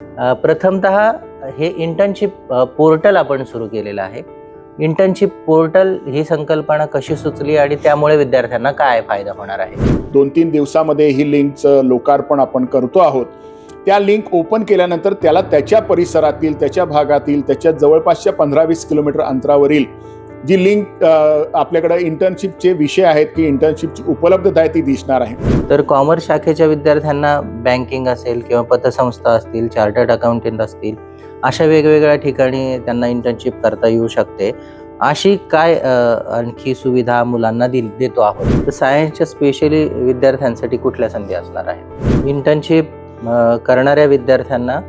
प्रथमत प्रथमतः हे internship portal आपण सुरू केलेलं आहे. इंटर्नशिप पोर्टल ही संकल्पना कशी सुचली आणि त्यामुळे विद्यार्थ्यांना काय फायदा होणार आहे? दोन तीन दिवसामध्ये ही लिंकचं लोकार्पण आपण करतो आहोत. त्या लिंक ओपन केल्यानंतर त्याला त्याच्या परिसरातील त्याच्या भागातील त्याच्या जवळपासच्या पंधरा वीस किलोमीटर अंतरावरील जी लिंक आपल्याकडे इंटर्नशिपचे विषय आहेत की इंटर्नशिपची उपलब्धता आहे ती दिसणार आहे. तर कॉमर्स शाखेच्या विद्यार्थ्यांना बँकिंग असेल किंवा पतसंस्था असतील चार्टर्ड अकाउंटंट असतील अशा वेगवेगळ्या ठिकाणी त्यांना इंटर्नशिप करता येऊ शकते. अशी काय आणखी सुविधा मुलांना दिली देतो आहोत तर सायन्सच्या स्पेशली विद्यार्थ्यांसाठी कुठल्या संधी असणार आहे इंटर्नशिप करणाऱ्या विद्यार्थ्यांना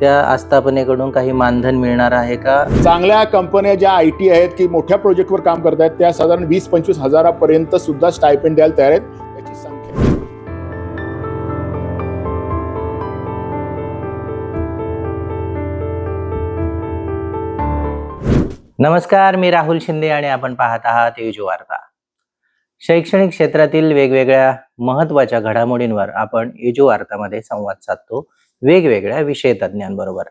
त्या आस्थापनेकडून काही मानधन मिळणार आहे का? चांगल्या कंपन्या ज्या आय टी आहेत की मोठ्या प्रोजेक्टवर काम करत आहेत त्या साधारण वीस पंचवीस हजारापर्यंत सुद्धा स्टायपेंड द्यायला तयार आहेत. त्याची संख्या नमस्कार मी राहुल शिंदे आणि आपण पाहत आहात युजू वार्ता. शैक्षणिक क्षेत्रातील वेगवेगळ्या महत्त्वाच्या घडामोडींवर आपण युजू वार्तामध्ये संवाद साधतो. वेगवेगळ्या विषय तज्ज्ञांबरोबर.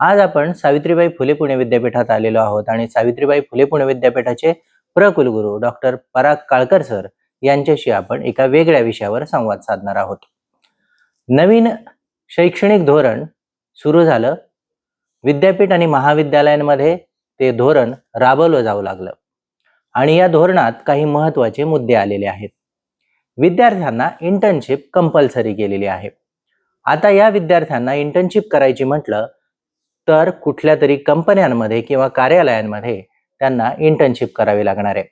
आज आपण सावित्रीबाई फुले पुणे विद्यापीठात आलेलो आहोत आणि सावित्रीबाई फुले पुणे विद्यापीठाचे प्रकुलगुरू डॉक्टर पराग काळकर सर यांच्याशी आपण एका वेगळ्या विषयावर संवाद साधणार आहोत. नवीन शैक्षणिक धोरण सुरू झालं. विद्यापीठ आणि महाविद्यालयांमध्ये ते धोरण राबवलं जाऊ लागलं. आणि या धोरणात काही महत्त्वाचे मुद्दे आलेले आहेत. विद्यार्थ्यांना इंटर्नशिप कंपल्सरी केलेली आहे. आता या विद्यार्थ्यांना इंटर्नशिप करायची म्हटलं तर कुठल्या तरी कंपन्यांमध्ये किंवा कार्यालयांमध्ये त्यांना इंटर्नशिप करावी लागणार आहे.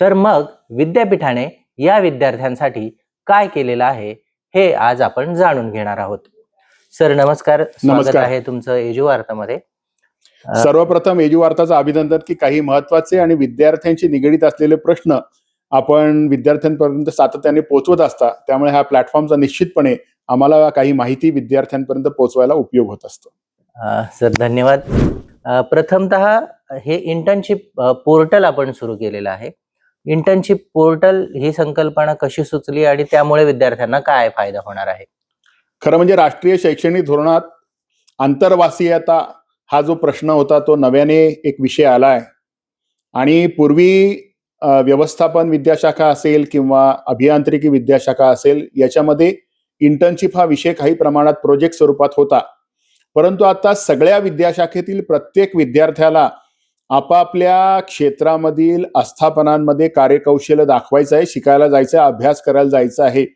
तर मग विद्यापीठाने या विद्यार्थ्यांसाठी काय केलेलं आहे हे आज आपण जाणून घेणार आहोत. सर नमस्कार. स्वागत. आहे तुमचं एजू वार्तामध्ये. सर्वप्रथम एजू वार्ताचं अभिनंदन की काही महत्त्वाचे आणि विद्यार्थ्यांशी निगडीत असलेले प्रश्न आपण विद्यार्थ्यांपर्यंत सातत्याने पोहोचवत असता त्यामुळे ह्या प्लॅटफॉर्मचा निश्चितपणे आम्हाला काही माहिती विद्यार्थ्यांपर्यंत पोहोचवायला उपयोग होत असतो. सर धन्यवाद. प्रथमतः हे इंटर्नशिप पोर्टल आपण सुरू केलेलं आहे. इंटर्नशिप पोर्टल ही संकल्पना कशी सुचली आणि त्यामुळे विद्यार्थ्यांना काय फायदा होणार आहे? खरं म्हणजे राष्ट्रीय शैक्षणिक धोरणात आंतरवासीयता हा जो प्रश्न होता तो नव्याने एक विषय आला आहे आणि पूर्वी व्यवस्थापन विद्याशाखा असेल किंवा अभियांत्रिकी विद्याशाखा असेल याच्यामध्ये इंटर्नशिप हा विषय काही प्रमाणात प्रोजेक्ट स्वरूपात होता. परंतु आता सगळ्या विद्याशाखेतील प्रत्येक विद्यार्थ्याला आपापल्या क्षेत्रामधील आस्थापनांमध्ये कार्यकौशल्य दाखवायचं आहे शिकायला जायचं आहे अभ्यास करायला जायचं आहे.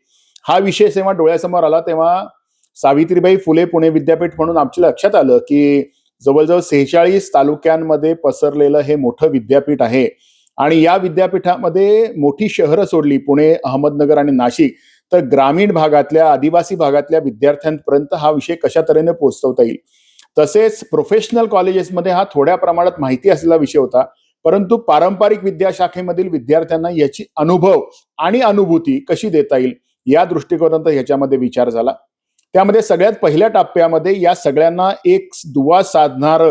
हा विषय जेव्हा डोळ्यासमोर आला तेव्हा सावित्रीबाई फुले पुणे विद्यापीठ म्हणून आमच्या लक्षात आलं की जवळजवळ सेहेचाळीस तालुक्यांमध्ये पसरलेलं हे मोठं विद्यापीठ आहे. आणि या विद्यापीठामध्ये मोठी शहरं सोडली पुणे अहमदनगर आणि नाशिक. तर ग्रामीण भागातल्या आदिवासी भागातल्या विद्यार्थ्यांपर्यंत हा विषय कशा तऱ्हेने पोहोचवता येईल? तसेच प्रोफेशनल कॉलेजेसमध्ये हा थोड्या प्रमाणात माहिती असलेला विषय होता. परंतु पारंपरिक विद्याशाखेमधील विद्यार्थ्यांना याची अनुभव आणि अनुभूती कशी देता येईल या दृष्टिकोनाचा ह्याच्यामध्ये विचार झाला. त्यामध्ये सगळ्यात पहिल्या टप्प्यामध्ये या सगळ्यांना एक दुवा साधणार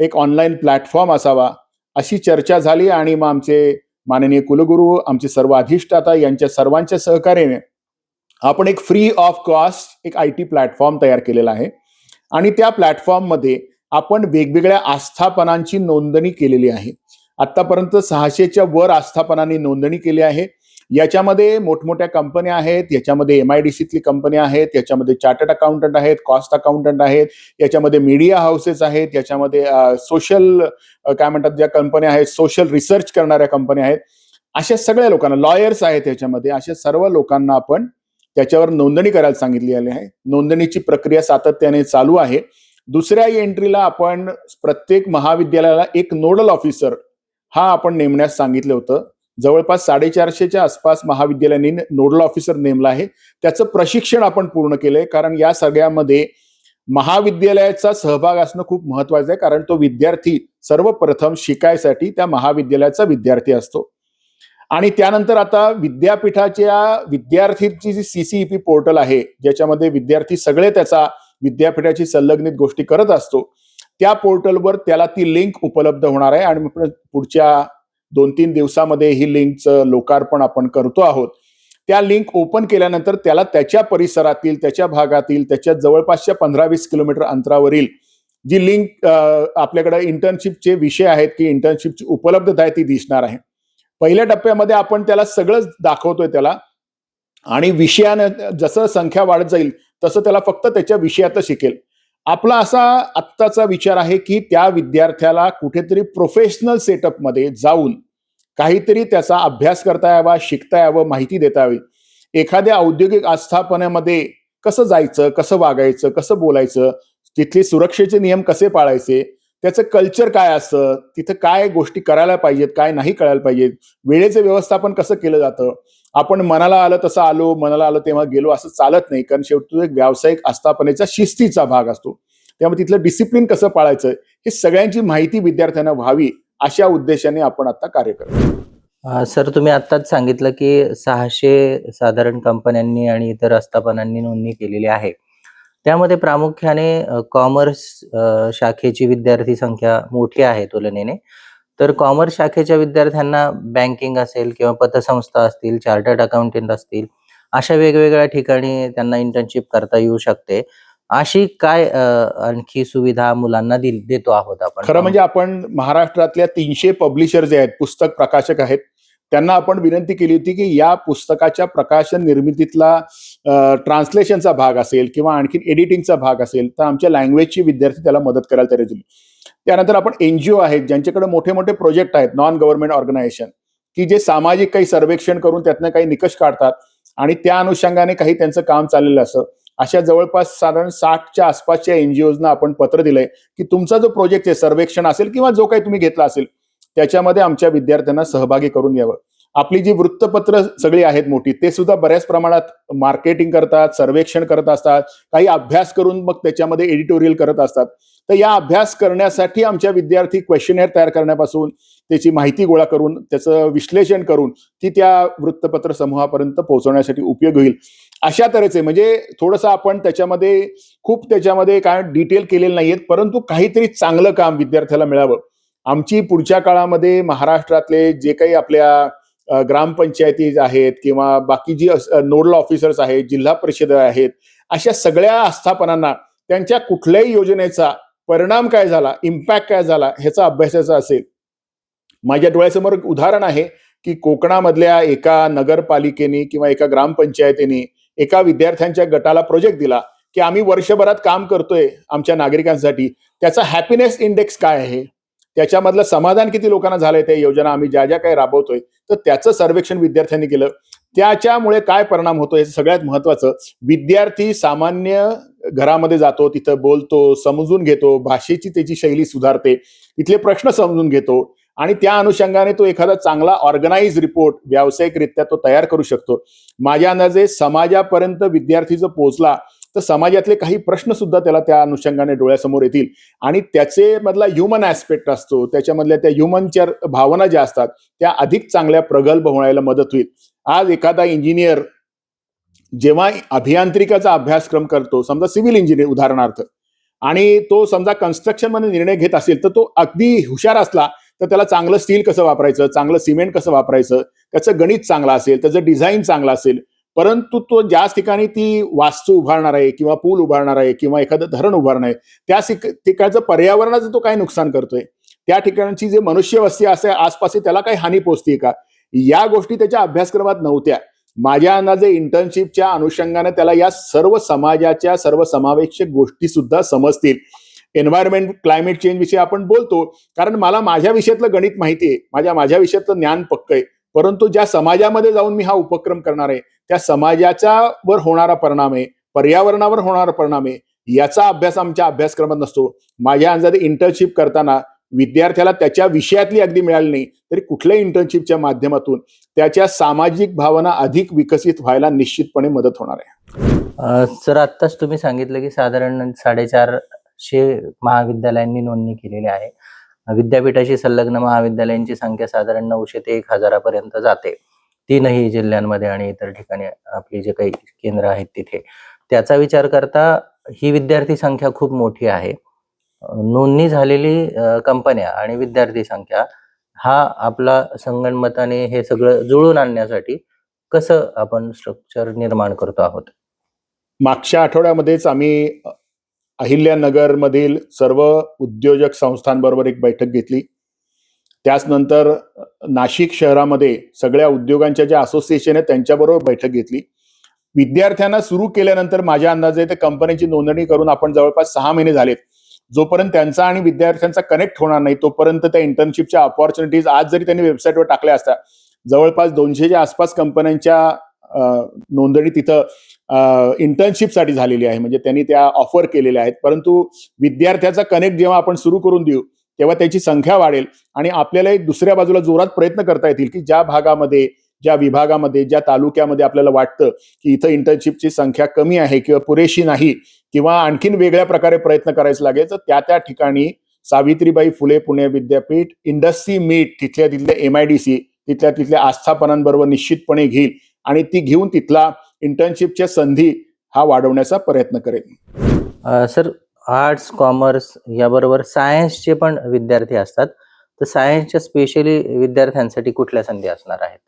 एक ऑनलाईन प्लॅटफॉर्म असावा अशी चर्चा झाली आणि मग आमचे माननीय कुलगुरू आमचे सर्व अधिष्ठाता यांच्या सर्वांच्या सहकार्याने आपण एक फ्री ऑफ कॉस्ट एक आय टी प्लॅटफॉर्म तयार केलेला आहे. आणि त्या प्लॅटफॉर्ममध्ये आपण वेगवेगळ्या आस्थापनांची नोंदणी केलेली आहे. आतापर्यंत सहाशेच्या वर आस्थापनांनी नोंदणी केली आहे. याच्यामध्ये मोठमोठ्या कंपन्या आहेत. याच्यामध्ये एम आय डी सीतली कंपन्या आहेत. याच्यामध्ये चार्टर्ड अकाउंटंट आहेत कॉस्ट अकाउंटंट आहेत. याच्यामध्ये मीडिया हाऊसेस आहेत. याच्यामध्ये सोशल काय म्हणतात ज्या कंपन्या आहेत सोशल रिसर्च करणाऱ्या कंपन्या आहेत. अशा सगळ्या लोकांना लॉयर्स आहेत याच्यामध्ये. अशा सर्व लोकांना आपण त्याच्यावर नोंदणी करायला सांगितली आहे. नोंदणीची प्रक्रिया सातत्याने चालू आहे. दुसऱ्या एंट्रीला आपण प्रत्येक महाविद्यालयाला एक नोडल ऑफिसर हा आपण नेमण्यास सांगितलं होतं. जवळपास साडेचारशेच्या आसपास महाविद्यालयांनी नोडल ऑफिसर नेमला आहे. त्याचं प्रशिक्षण आपण पूर्ण केलंय. कारण या सगळ्यामध्ये महाविद्यालयाचा सहभाग असणं खूप महत्वाचं आहे. कारण तो विद्यार्थी सर्वप्रथम शिकायसाठी त्या महाविद्यालयाचा विद्यार्थी असतो. आणि त्यानंतर आता विद्यापीठाच्या विद्यार्थीची जी सीसीईपी पोर्टल आहे ज्याच्यामध्ये विद्यार्थी सगळे त्याचा विद्यापीठाची संलग्नित गोष्टी करत असतो त्या पोर्टलवर त्याला ती लिंक उपलब्ध होणार आहे. आणि पुढच्या दोन तीन दिवसामध्ये ही लिंकचं लोकार्पण आपण करतो आहोत. त्या लिंक ओपन केल्यानंतर त्याला त्याच्या परिसरातील त्याच्या भागातील त्याच्या जवळपासच्या पंधरा वीस किलोमीटर अंतरावरील जी लिंक आपल्याकडे इंटर्नशिपचे विषय आहेत की इंटर्नशिपची उपलब्धता आहे ती दिसणार आहे. पहिल्या टप्प्यामध्ये आपण त्याला सगळंच दाखवतोय त्याला. आणि विषयानं जसं संख्या वाढत जाईल तसं त्याला फक्त त्याच्या विषयातलं शिकेल. आपला असा आत्ताचा विचार आहे की त्या विद्यार्थ्याला कुठेतरी प्रोफेशनल सेटअपमध्ये जाऊन काहीतरी त्याचा अभ्यास करता यावा शिकता यावं माहिती देता यावी. एखाद्या औद्योगिक आस्थापनामध्ये कसं जायचं कसं वागायचं कसं बोलायचं तिथले सुरक्षेचे नियम कसे पाळायचे त्याचं कल्चर काय असतं? तिथं काय गोष्टी करायला पाहिजेत काय नाही करायला पाहिजेत? वेळेचं व्यवस्थापन कसं केलं जातं? आपण मनाला आलं तसं आलो मनाला आलं तेव्हा गेलो असं चालत नाही. कारण शेवटी तो एक व्यावसायिक आस्थापनेचा शिस्तीचा भाग असतो. त्यामुळे तिथलं डिसिप्लिन कसं पाळायचं? हे सगळ्यांची माहिती विद्यार्थ्यांना व्हावी अशा उद्देशाने आपण आता कार्य करतो सर तुम्ही आत्ताच सांगितलं की सहाशे साधारण कंपन्यांनी आणि इतर आस्थापनांनी नोंदणी केलेली आहे. त्यामध्ये प्रामुख्याने कॉमर्स शाखेची विद्यार्थी संख्या मोठी आहे तुलनेने. तर कॉमर्स शाखेच्या विद्यार्थ्यांना बँकिंग असेल किंवा पतसंस्था असतील चार्टर्ड अकाउंटंट असतील अशा वेगवेगळ्या ठिकाणी त्यांना इंटर्नशिप करता येऊ शकते. अशी काय आणखी सुविधा मुलांना देतो आहोत आपण? खरं म्हणजे आपण महाराष्ट्रातल्या तीनशे पब्लिशर जे आहेत पुस्तक प्रकाशक आहेत त्यांना आपण विनंती केली होती की या पुस्तकाच्या प्रकाशन निर्मितीतला ट्रान्सलेशनचा भाग असेल किंवा आणखी एडिटिंगचा भाग असेल तर आमच्या लँग्वेजची विद्यार्थी त्याला मदत करायला तयार झाली त्यानंतर आपण एनजीओ आहेत ज्यांच्याकडे मोठे मोठे प्रोजेक्ट आहेत नॉन गव्हर्नमेंट ऑर्गनायझेशन की जे सामाजिक काही सर्वेक्षण करून त्यातनं काही निकष काढतात आणि त्या अनुषंगाने काही त्यांचं काम चाललेलं असं अशा जवळपास साधारण साठच्या आसपासच्या एनजीओजना आपण पत्र दिलंय की तुमचा जो प्रोजेक्ट आहे सर्वेक्षण असेल किंवा जो काही तुम्ही घेतला असेल त्याच्यामध्ये आमच्या विद्यार्थ्यांना सहभागी करून घ्यावं आपली जी वृत्तपत्र सगळी आहेत मोठी ते सुद्धा बऱ्याच प्रमाणात मार्केटिंग करतात सर्वेक्षण करत असतात काही अभ्यास करून मग त्याच्यामध्ये एडिटोरियल करत असतात. तर या अभ्यास करण्यासाठी आमच्या विद्यार्थी क्वेश्चनेअर तयार करण्यापासून त्याची माहिती गोळा करून त्याचं विश्लेषण करून ती त्या वृत्तपत्र समूहापर्यंत पोहोचवण्यासाठी उपयोग होईल. अशा तऱ्हेचे म्हणजे थोडंसं आपण त्याच्यामध्ये खूप त्याच्यामध्ये काय डिटेल केलेलं नाहीयेत परंतु काहीतरी चांगलं काम विद्यार्थ्याला मिळावं. आमची पुढच्या काळामध्ये महाराष्ट्रातले जे काही आपल्या ग्रामपंचायती आहेत किंवा बाकी जी नोडल ऑफिसर्स आहेत जिल्हा परिषद आहेत अशा सगळ्या आस्थापनांना त्यांच्या कुठल्याही योजनेचा परिणाम काय झाला इम्पॅक्ट काय झाला ह्याचा अभ्यासाचा असेल. माझ्या डोळ्यासमोर एक उदाहरण आहे की कोकणामधल्या एका नगरपालिकेने किंवा एका ग्रामपंचायतीने एका विद्यार्थ्यांच्या गटाला प्रोजेक्ट दिला की आम्ही वर्षभरात काम करतोय आमच्या नागरिकांसाठी. त्याचा हॅपीनेस इंडेक्स काय आहे? त्याच्यामधलं समाधान किती लोकांना झालंय? त्या योजना आम्ही ज्या ज्या काही राबवतोय तर त्याचं सर्वेक्षण विद्यार्थ्यांनी केलं. त्याच्यामुळे काय परिणाम होतो हे सगळ्यात महत्वाचं. विद्यार्थी सामान्य घरामध्ये जातो तिथं बोलतो समजून घेतो भाषेची त्याची शैली सुधारते तिथले प्रश्न समजून घेतो आणि त्या अनुषंगाने तो एखादा चांगला ऑर्गनाइज रिपोर्ट व्यावसायिकरित्या तो तयार करू शकतो. माझ्या अंदाजे समाजापर्यंत विद्यार्थी जर पोहोचला तर समाजातले काही प्रश्न सुद्धा त्याला त्या अनुषंगाने डोळ्यासमोर येतील. आणि त्याचे मधला ह्युमन ऍस्पेक्ट असतो त्याच्यामधल्या त्या ह्युमनच्या भावना ज्या असतात त्या अधिक चांगल्या प्रगल्भ होण्याला मदत होईल. आज एखादा इंजिनियर जेव्हा अभियांत्रिकाचा अभ्यासक्रम करतो समजा सिव्हिल इंजिनियर उदाहरणार्थ आणि तो समजा कन्स्ट्रक्शनमध्ये निर्णय घेत असेल तर तो अगदी हुशार असला तर त्याला चांगलं स्टील कसं वापरायचं चांगलं सिमेंट कसं वापरायचं त्याचं गणित चांगलं असेल त्याचं डिझाईन चांगलं असेल परंतु तो ज्या ठिकाणी ती वास्तू उभारणार आहे किंवा पूल उभारणार आहे किंवा एखादं धरण उभारणार आहे त्या ठिकाणचं पर्यावरणाचं तो काय नुकसान करतोय. त्या ठिकाणची जे मनुष्यवस्ती असे आसपास त्याला काही हानी पोचते का? या गोष्टी त्याच्या अभ्यासक्रमात नव्हत्या. माझ्या अंदाजे इंटर्नशिपच्या अनुषंगाने त्याला या सर्व समाजाच्या सर्व समावेशक गोष्टी सुद्धा समजतील. एन्व्हायरमेंट क्लायमेट चेंज विषयी आपण बोलतो कारण मला माझ्या विषयातलं गणित माहिती आहे माझ्या माझ्या विषयातलं ज्ञान पक्क आहे. परंतु ज्या समाजामध्ये जाऊन मी हा उपक्रम करणार आहे त्या समाजाच्या वर होणारा परिणाम आहे पर्यावरणावर होणारा परिणाम आहे याचा अभ्यास आमच्या अभ्यासक्रमात नसतो. माझ्या अंदाजे इंटर्नशिप करताना विद्यार्थ्याला त्याच्या विषयातली अगदी मिळाली नाही तरी कुठल्याही इंटर्नशिपच्या माध्यमातून त्याच्या सामाजिक भावना अधिक विकसित व्हायला निश्चितपणे मदत होणार आहे. सर आत्ताच तुम्ही सांगितलं की साधारण साडेचारशे महाविद्यालयांनी नोंदणी केलेली आहे. विद्यापीठाशी संलग्न महाविद्यालयांची संख्या साधारण नऊशे ते एक हजारापर्यंत जाते. तीनही जिल्ह्यांमध्ये आणि इतर ठिकाणी आपली जे काही केंद्र आहेत तिथे. त्याचा विचार करता ही विद्यार्थी संख्या खूप मोठी आहे. नोंदणी झालेली कंपन्या आणि विद्यार्थी संख्या हा आपला संगणमताने हे सगळं जुळून आणण्यासाठी कसं आपण स्ट्रक्चर निर्माण करतो आहोत? मागच्या आठवड्यामध्येच आम्ही अहिल्यानगरमधील सर्व उद्योजक संस्थांबरोबर एक बैठक घेतली. त्याचनंतर नाशिक शहरामध्ये सगळ्या उद्योगांच्या ज्या असोसिएशन आहेत त्यांच्याबरोबर बैठक घेतली. विद्यार्थ्यांना सुरू केल्यानंतर माझ्या अंदाजे ते कंपनीची नोंदणी करून आपण जवळपास सहा महिने झालेत. जोपर्यंत त्यांचा आणि विद्यार्थ्यांचा कनेक्ट होणार नाही तोपर्यंत त्या इंटर्नशिपच्या ऑपॉर्च्युनिटीज आज जरी त्यांनी वेबसाईटवर टाकल्या असता जवळपास दोनशेच्या आसपास कंपन्यांच्या नोंदणी तिथं इंटर्नशिपसाठी झालेली आहे. म्हणजे त्यांनी त्या ऑफर केलेल्या आहेत. परंतु विद्यार्थ्याचा कनेक्ट जेव्हा आपण सुरू करून देऊ तेव्हा त्याची संख्या वाढेल आणि आपल्याला एक दुसऱ्या बाजूला जोरात प्रयत्न करता येतील की ज्या भागामध्ये ज्या विभागामध्ये ज्या तालुक्यामध्ये आपल्याला वाटतं की इथं इंटर्नशिपची संख्या कमी आहे किंवा पुरेशी नाही किंवा आणखीन वेगळ्या प्रकारे प्रयत्न करायचं लागेल तर त्या त्या ठिकाणी सावित्रीबाई फुले पुणे विद्यापीठ इंडस्ट्री मीट तिथल्या तिथल्या एम आय डी सी तिथल्या तिथल्या आस्थापनांबरोबर निश्चितपणे घेईल आणि ती घेऊन तिथला इंटर्नशिपच्या संधी हा वाढवण्याचा प्रयत्न करेल. सर आर्ट्स कॉमर्स याबरोबर सायन्सचे पण विद्यार्थी असतात. तर सायन्सच्या स्पेशली विद्यार्थ्यांसाठी कुठल्या संधी असणार आहेत?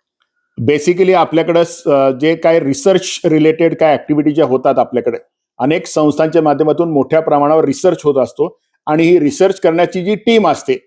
बेसिकली आपल्याकडं जे काय रिसर्च रिलेटेड काय ऍक्टिव्हिटी ज्या होतात आपल्याकडे अनेक संस्थांच्या माध्यमातून मोठ्या प्रमाणावर रिसर्च होत असतो आणि ही रिसर्च करण्याची जी टीम असते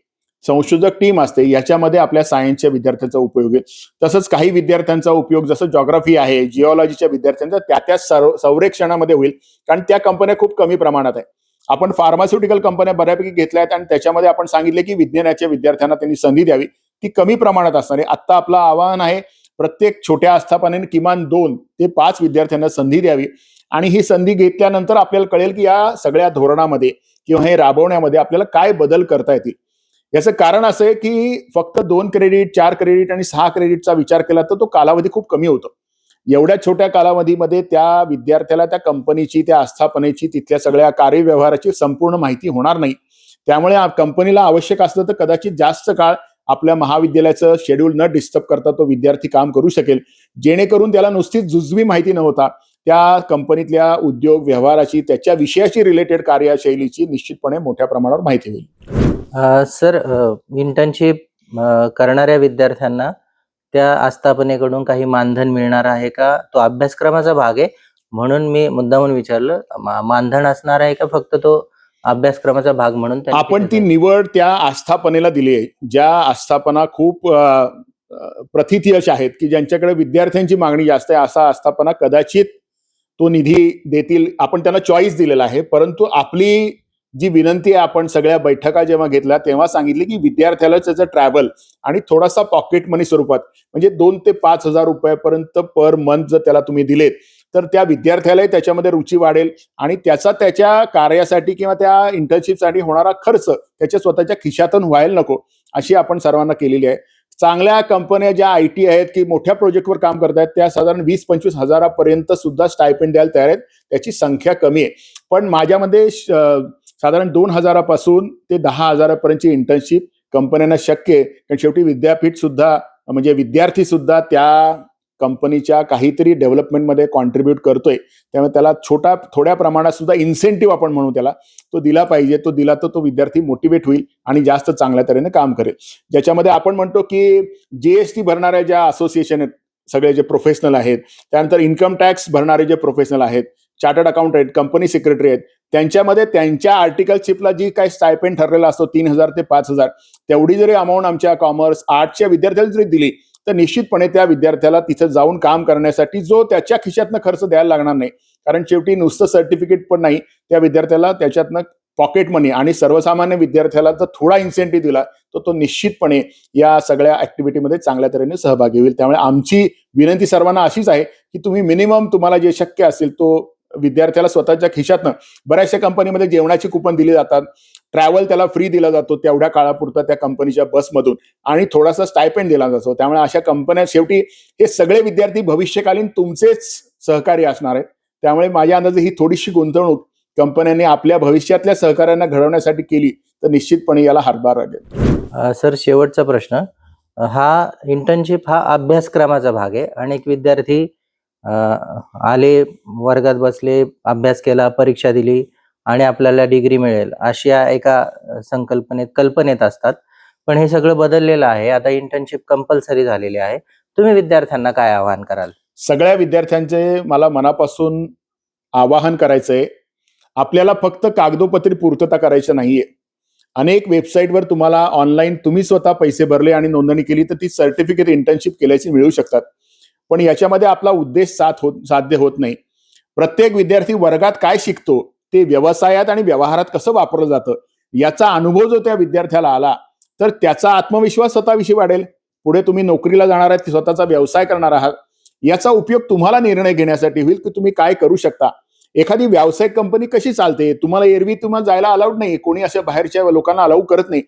संशोधक टीम असते याच्यामध्ये आपल्या सायन्सच्या विद्यार्थ्यांचा उपयोग आहे. तसंच काही विद्यार्थ्यांचा उपयोग जसं जॉग्राफी आहे जिओलॉजीच्या विद्यार्थ्यांचा त्या त्या सर्व संरक्षणामध्ये होईल. कारण त्या कंपन्या खूप कमी प्रमाणात आहे. आपण फार्मास्युटिकल कंपन्या बऱ्यापैकी घेतल्या आहेत आणि त्याच्यामध्ये आपण सांगितले की विज्ञानाच्या विद्यार्थ्यांना त्यांनी संधी द्यावी. ती कमी प्रमाणात असणार आहे. आत्ता आपलं आवाहन आहे प्रत्येक छोट्या आस्थापनेने किमान दोन ते पाच विद्यार्थ्यांना संधी द्यावी. आणि ही संधी घेतल्यानंतर आपल्याला कळेल की या सगळ्या धोरणामध्ये किंवा हे राबवण्यामध्ये आपल्याला काय बदल करता येतील. याचं कारण असं आहे की फक्त दोन क्रेडिट चार क्रेडिट आणि सहा क्रेडिटचा विचार केला तर तो कालावधी खूप कमी होतो. एवढ्या छोट्या कालावधीमध्ये त्या विद्यार्थ्याला त्या कंपनीची त्या आस्थापनेची तिथल्या सगळ्या कार्यव्यवहाराची संपूर्ण माहिती होणार नाही. त्यामुळे कंपनीला आवश्यक असलं तर कदाचित जास्त काळ आपल्या महाविद्यालयाचं शेड्यूल न डिस्टर्ब करता तो विद्यार्थी काम करू शकेल. जेणेकरून त्याला नुसतीच जुजवी माहिती न होता त्या कंपनीतल्या उद्योग व्यवहाराची त्याच्या विषयाशी रिलेटेड कार्यशैलीची निश्चितपणे मोठ्या प्रमाणावर माहिती होईल. सर इंटर्नशिप करणाऱ्या विद्यार्थ्यांना त्या आस्थापनेकडून काही मानधन मिळणार आहे का? तो अभ्यासक्रमाचा भाग आहे. म्हणून मी मुद्दामून विचारलं मानधन असणार आहे का? फक्त तो अभ्यासक्रमाचा भाग म्हणून आपण ती निवड त्या आस्थापनेला दिली आहे. ज्या आस्थापना खूप प्रथितयश आहेत की ज्यांच्याकडे विद्यार्थ्यांची मागणी जास्त आहे असा आस्थापना कदाचित तो निधी देतील. आपण त्यांना चॉईस दिलेला आहे परंतु आपली जी विनंती आहे आपण सगळ्या बैठका जेव्हा घेतल्या तेव्हा सांगितली की विद्यार्थ्याला त्याचं ट्रॅव्हल आणि थोडासा पॉकेट मनी स्वरूपात म्हणजे दोन ते पाच हजार रुपयापर्यंत पर मंथ जर त्याला तुम्ही दिलेत तर त्या विद्यार्थ्यालाही त्याच्यामध्ये रुची वाढेल आणि त्याचा त्याच्या कार्यासाठी किंवा त्या इंटर्नशिपसाठी होणारा खर्च त्याच्या स्वतःच्या खिशातून व्हायला नको अशी आपण सर्वांना केलेली आहे. चांगल्या कंपन्या ज्या आय टी आहेत की मोठ्या प्रोजेक्टवर काम करत आहेत त्या साधारण वीस पंचवीस हजारापर्यंत सुद्धा स्टायपेंड द्यायला तयार आहेत त्याची संख्या कमी आहे. पण माझ्यामध्ये श- साधारण दोन हजारापासून ते दहा हजारापर्यंतची इंटर्नशिप कंपन्यांना शक्य आहे. कारण शेवटी विद्यापीठ सुद्धा म्हणजे विद्यार्थी सुद्धा त्या कंपनीच्या काहीतरी डेव्हलपमेंटमध्ये कॉन्ट्रीब्युट करतोय. त्यामुळे त्याला छोटा थोड्या प्रमाणात सुद्धा इन्सेंटिव्ह आपण म्हणू त्याला. तो दिला पाहिजे तो दिला तर तो विद्यार्थी मोटिवेट होईल आणि जास्त चांगल्या तऱ्हेने काम करेल. ज्याच्यामध्ये आपण म्हणतो की जीएसटी भरणाऱ्या ज्या असोसिएशन आहेत सगळे जे प्रोफेशनल आहेत त्यानंतर इन्कम टॅक्स भरणारे जे प्रोफेशनल आहेत चार्टर्ड अकाउंट आहेत कंपनी सेक्रेटरी आहेत. त्यांच्यामध्ये त्यांच्या आर्टिकलशिपला जी काही स्टायपेंड ठरलेला असतो तीन हजार ते पाच हजार तेवढी जरी अमाऊंट आमच्या कॉमर्स आर्टच्या विद्यार्थ्याला जरी दिली तर निश्चितपणे त्या विद्यार्थ्याला तिथे जाऊन काम करण्यासाठी जो त्याच्या खिशातनं खर्च द्यायला लागणार नाही. कारण शेवटी नुसतं सर्टिफिकेट पण नाही त्या विद्यार्थ्याला त्याच्यातनं पॉकेट मनी आणि सर्वसामान्य विद्यार्थ्याला जर थोडा इन्सेंटिव्ह दिला तर तो निश्चितपणे या सगळ्या ऍक्टिव्हिटीमध्ये चांगल्या तऱ्हेने सहभागी होईल. त्यामुळे आमची विनंती सर्वांना अशीच आहे की तुम्ही मिनिमम तुम्हाला जे शक्य असेल तो विद्यार्थ्याला स्वतःच्या खिशातनं. बऱ्याचशा कंपनीमध्ये जेवणाची कुपन दिली जातात. ट्रॅव्हल त्याला फ्री दिला जातो तेवढ्या काळापुरता त्या कंपनीच्या बसमधून आणि थोडासा स्टायपेंड दिला जातो. त्यामुळे अशा कंपन्या शेवटी हे सगळे विद्यार्थी भविष्यकालीन तुमचेच सहकारी असणार आहेत. त्यामुळे माझ्या अंदाजे ही थोडीशी गुंतवणूक कंपन्यांनी आपल्या भविष्यातल्या सहकार्यांना घडवण्यासाठी केली तर निश्चितपणे याला हातभार लागेल. सर शेवटचा प्रश्न. हा इंटर्नशिप हा अभ्यासक्रमाचा भाग आहे. अनेक विद्यार्थी आले वर्गात बसले अभ्यास केला परीक्षा दिली आणि आपल्याला डिग्री मिळेल अशा एका संकल्पनेत कल्पनेत असतात. पण हे सगळं बदललेलं आहे. आता इंटर्नशिप कंपल्सरी झालेली आहे. तुम्ही विद्यार्थ्यांना काय आवाहन कराल? सगळ्या विद्यार्थ्यांचे मला मनापासून आवाहन करायचंय आपल्याला फक्त कागदोपत्री पूर्तता करायची नाहीये. अनेक वेबसाईटवर तुम्हाला ऑनलाईन तुम्ही स्वतः पैसे भरले आणि नोंदणी केली तर ती सर्टिफिकेट इंटर्नशिप केल्याची मिळू शकतात. पण याच्यामध्ये आपला उद्देश साथ होत साध्य होत नाही. प्रत्येक विद्यार्थी वर्गात काय शिकतो ते व्यवसायात आणि व्यवहारात कसं वापरलं जातं याचा अनुभव जो त्या विद्यार्थ्याला आला तर त्याचा आत्मविश्वास स्वतःविषयी वाढेल. पुढे तुम्ही नोकरीला जाणार आहात स्वतःचा व्यवसाय करणार आहात. याचा उपयोग तुम्हाला निर्णय घेण्यासाठी होईल की तुम्ही काय करू शकता. एखादी व्यावसायिक कंपनी कशी चालते? तुम्हाला एरवी तुम्हाला जायला अलाउड नाही. कोणी अशा बाहेरच्या लोकांना अलाऊ करत नाही.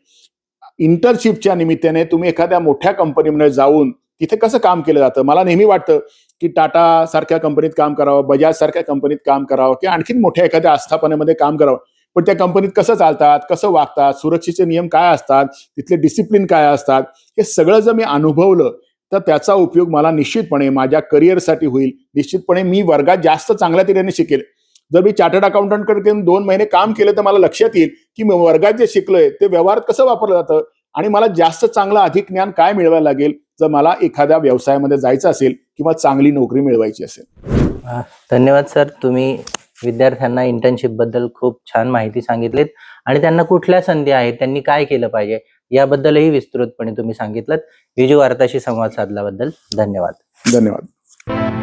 इंटर्नशिपच्या निमित्ताने तुम्ही एखाद्या मोठ्या कंपनीमध्ये जाऊन तिथे कसं काम केलं जातं? मला नेहमी वाटतं की टाटा सारख्या कंपनीत काम करावं बजाज सारख्या कंपनीत काम करावं किंवा आणखीन मोठ्या एखाद्या आस्थापनेमध्ये काम करावं. पण त्या कंपनीत कसं चालतात कसं वागतात सुरक्षेचे नियम काय असतात तिथले डिसिप्लिन काय असतात हे सगळं जर मी अनुभवलं तर त्याचा उपयोग मला निश्चितपणे माझ्या करिअरसाठी होईल. निश्चितपणे मी वर्गात जास्त चांगल्या तऱ्हेने शिकेल. जर मी चार्टर्ड अकाउंटंटकडे दोन महिने काम केलं तर मला लक्षात येईल की मी वर्गात जे शिकलोय ते व्यवहारात कसं वापरलं जातं? आणि मला जास्त चांगलं अधिक ज्ञान काय मिळवायला लागेल? जर मला एखाद्या व्यवसायामध्ये जायचं असेल किंवा चांगली नोकरी मिळवायची असेल. धन्यवाद सर. तुम्ही विद्यार्थ्यांना इंटर्नशिपबद्दल खूप छान माहिती सांगितलीत आणि त्यांना कुठल्या संधी आहेत त्यांनी काय केलं पाहिजे याबद्दलही विस्तृतपणे तुम्ही सांगितलं विजू वार्ताशी संवाद साधल्याबद्दल धन्यवाद. धन्यवाद.